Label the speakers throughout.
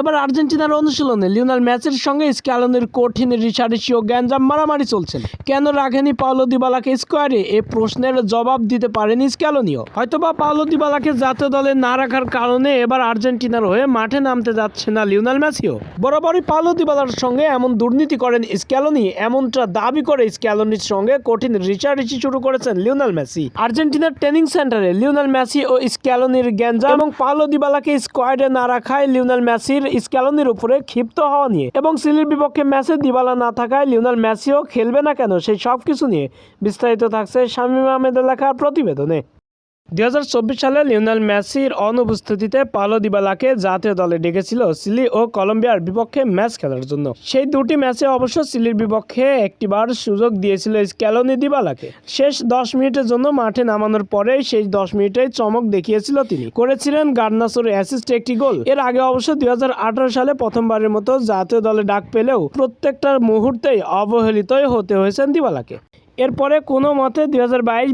Speaker 1: এবার আর্জেন্টিনার অনুশীলনে লিওনাল ম্যাচের সঙ্গে স্ক্যালনের কঠিন রিসারিসি ও গ্যাঞ্জাম মারামারি চলছে। কেন রাখেনি পাওলো দিবালাকে স্কোয়ারে এ প্রশ্নের জবাব দিতে পারেনি স্ক্যালোনিও হয়তোবা পাওলো দিবালাকে জাতীয় দলে না রাখার কারণে এবার আর্জেন্টিনার হয়ে মাঠে নামতে যাচ্ছে না লিওনাল মেসিও। বরাবরই পাওলো দিবালার সঙ্গে এমন দুর্নীতি করেন স্ক্যালোনি, এমনটা দাবি করে স্ক্যালোনির সঙ্গে কঠিন রিসারিসি শুরু করেছেন লিওনাল মেসি। আর্জেন্টিনার ট্রেনিং সেন্টারে লিওনাল মেসি ও স্ক্যালনির গ্যাঞ্জাম এবং পাওলো দিবালাকে স্কোয়াডে না রাখায় লিওনাল মেসির স্ক্যালোনির উপরে ক্ষিপ্ত হওয়া নিয়ে এবং সিলির বিপক্ষে ম্যাচে দিবালা না থাকায় লিওনাল মেসিও খেলবে না কেন সেই সব কিছু নিয়ে বিস্তারিত থাকছে শামীম আহমেদের লেখার প্রতিবেদনে। দুই হাজার চব্বিশ সালে লিওনেল মেসির অনুপস্থিতিতে পালো দিবালাকে জাতীয় দলে ডেকেছিল সিলি ও কলম্বিয়ার বিপক্ষে ম্যাচ খেলার জন্য। সেই দুটি ম্যাচে অবশ্য সিলির বিপক্ষে একটিবার সুযোগ দিয়েছিল স্ক্যালোনি দিবালাকে শেষ দশ মিনিটের জন্য মাঠে নামানোর পরে সেই দশ মিনিটে চমক দেখিয়েছিল তিনি। করেছিলেন গার্নাসোর অ্যাসিস্ট একটি গোল। এর আগে অবশ্য দুই হাজার আঠারো সালে প্রথমবারের মতো জাতীয় দলে ডাক পেলেও প্রত্যেকটা মুহূর্তেই অবহেলিতই হতে হয়েছেন দিবালাকে এরপরে কোনো মতে দুই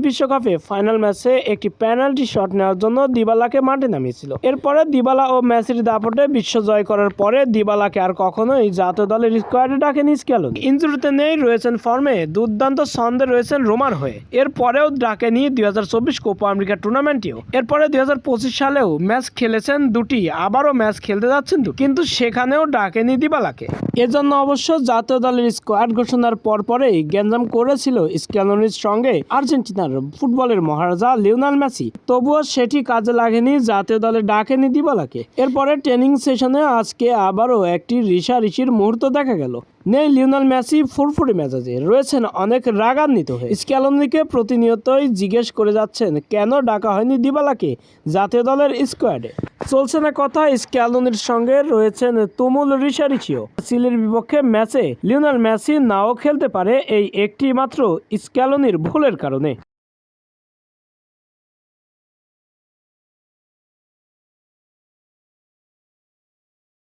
Speaker 1: বিশ্বকাপে ফাইনাল ম্যাচে একটি পেনাল্টি শট নেওয়ার জন্য দিবালাকে মাঠে নামিয়েছিল। এরপরে দিবালা ও মেসির দাপটে বিশ্ব জয় করার পরে দিবালাকে আর কখনোই জাতীয় দলের স্কোয়াডে ডাকেনি স্ক্যালোনি ইঞ্জুরিতে নেই রয়েছেন ফর্মে, দুর্দান্ত ছন্দে রয়েছেন রোমার হয়ে। এরপরেও ডাকেনি দুই হাজার চব্বিশ কোপা আমেরিকা টুর্নামেন্টেও। এরপরে দুই হাজার পঁচিশ সালেও ম্যাচ খেলেছেন দুটি, আবারও ম্যাচ খেলতে যাচ্ছেন কিন্তু সেখানেও ডাকেনি দিবালাকে। এজন্য অবশ্য জাতীয় দলের স্কোয়াড ঘোষণার পরপরেই গ্যাঞ্জাম করেছিল স্ক্যালোনির সঙ্গে আর্জেন্টিনার ফুটবলের মহারাজা লিওনাল মেসি। তবুও সেটি কাজে লাগেনি, জাতীয় দলে ডাকেনি দিবালাকে। এরপরে ট্রেনিং সেশনে আজকে আবারও একটি ঋষাঋষির মুহূর্ত দেখা গেল। নেই লিওনাল মেসি ফুরফুরি মেজাজে। রয়েছেন অনেক রাগান্বিত হয়ে। স্ক্যালোনিকে প্রতিনিয়তই জিজ্ঞেস করে যাচ্ছেন, কেন ডাকা হয়নি দিবালাকে জাতীয় দলের স্কোয়াডে? চলছে না কথা, স্ক্যালোনির সঙ্গে রয়েছেন তুমুল রিসারিচিও চিলির বিপক্ষে ম্যাচে লিওনাল মেসি নাও খেলতে পারে এই একটি মাত্র স্ক্যালোনির ভুলের কারণে।